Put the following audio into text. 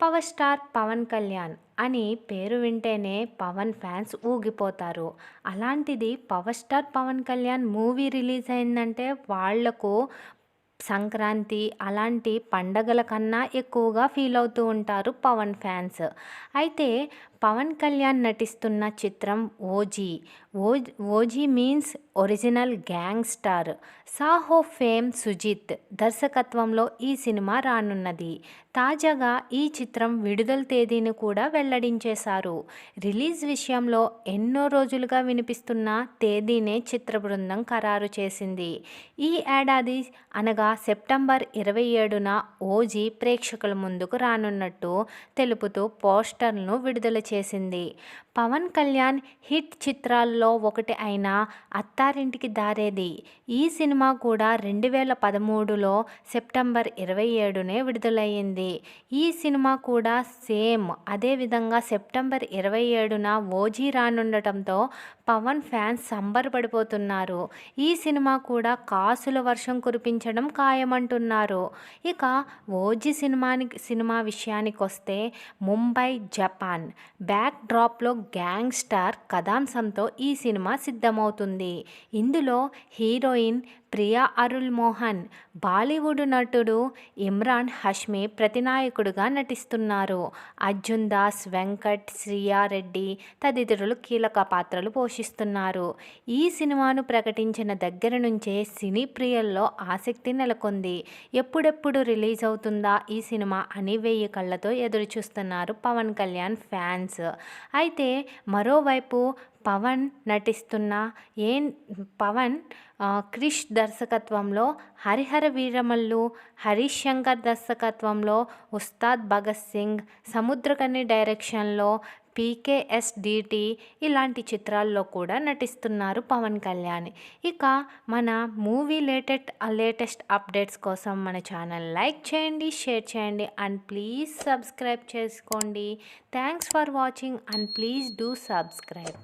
Power star Pawan Kalyan అని పేరు వింటేనే పవన్ ఫ్యాన్స్ ఊగిపోతారు. అలాంటిది power star Pawan Kalyan movie release అయిందంటే వాళ్ళకు సంక్రాంతి అలాంటి పండగల కన్నా ఎక్కువగా ఫీల్ అవుతూ ఉంటారు పవన్ ఫ్యాన్స్. అయితే పవన్ కళ్యాణ్ నటిస్తున్న చిత్రం OG. O OG means original gangster Saaho fame Sujeeth దర్శకత్వంలో ఈ సినిమా రానున్నది. తాజాగా ఈ చిత్రం విడుదల తేదీని కూడా వెల్లడించేశారు. రిలీజ్ విషయంలో ఎన్నో రోజులుగా వినిపిస్తున్న తేదీనే చిత్ర బృందం ఖరారు చేసింది. ఈ ఏడాది అనగా సెప్టెంబర్ ఇరవై ఏడున ఓజీ ప్రేక్షకుల ముందుకు రానున్నట్టు తెలుపుతూ పోస్టర్ను విడుదల చేసింది. పవన్ కళ్యాణ్ హిట్ చిత్రాల్లో ఒకటి అయిన అత్త అత్తారింటికి దారేది ఈ సినిమా కూడా రెండు వేల పదమూడులో సెప్టెంబర్ ఇరవై ఏడునే విడుదలయ్యింది ఈ సినిమా కూడా సేమ్ అదేవిధంగా సెప్టెంబర్ ఇరవై ఏడున ఓజీ రానుండటంతో పవన్ ఫ్యాన్స్ సంబరపడిపోతున్నారు ఈ సినిమా కూడా కాసుల వర్షం కురిపించడం ఖాయమంటున్నారు ఇక ఓజీ సినిమానికి సినిమా విషయానికి వస్తే ముంబై జపాన్ బ్యాక్ డ్రాప్లో గ్యాంగ్ స్టార్ కథాంశంతో ఈ సినిమా సిద్ధమవుతుంది ఇందులో హీరోయిన్ ప్రియా అరుల్ మోహన్ బాలీవుడ్ నటుడు ఇమ్రాన్ హష్మి ప్రతినాయకుడుగా నటిస్తున్నారు. అర్జున్ దాస్ వెంకట్ శ్రీయారెడ్డి తదితరులు కీలక పాత్రలు పోషిస్తున్నారు. ఈ సినిమాను ప్రకటించిన దగ్గర నుంచే సినీ ప్రియల్లో ఆసక్తి నెలకొంది. ఎప్పుడెప్పుడు రిలీజ్ అవుతుందా ఈ సినిమా అని వెయ్యి కళ్ళతో ఎదురు చూస్తున్నారు పవన్ కళ్యాణ్ ఫ్యాన్స్. అయితే మరోవైపు పవన్ నటిస్తున్న ఏ పవన్ క్రిష్ దర్శకత్వంలో హరిహర వీరమల్లు హరీష్ శంకర్ దర్శకత్వంలో ఉస్తాద్ భగత్ సింగ్ సముద్రకని డైరెక్షన్లో పీకేఎస్డిటి ఇలాంటి చిత్రాల్లో కూడా నటిస్తున్నారు పవన్ కళ్యాణ్. ఇక మన మూవీ లేటెస్ట్ లేటెస్ట్ అప్డేట్స్ కోసం మన ఛానల్ లైక్ చేయండి షేర్ చేయండి అండ్ ప్లీజ్ సబ్స్క్రైబ్ చేసుకోండి. Thanks for watching and please do subscribe.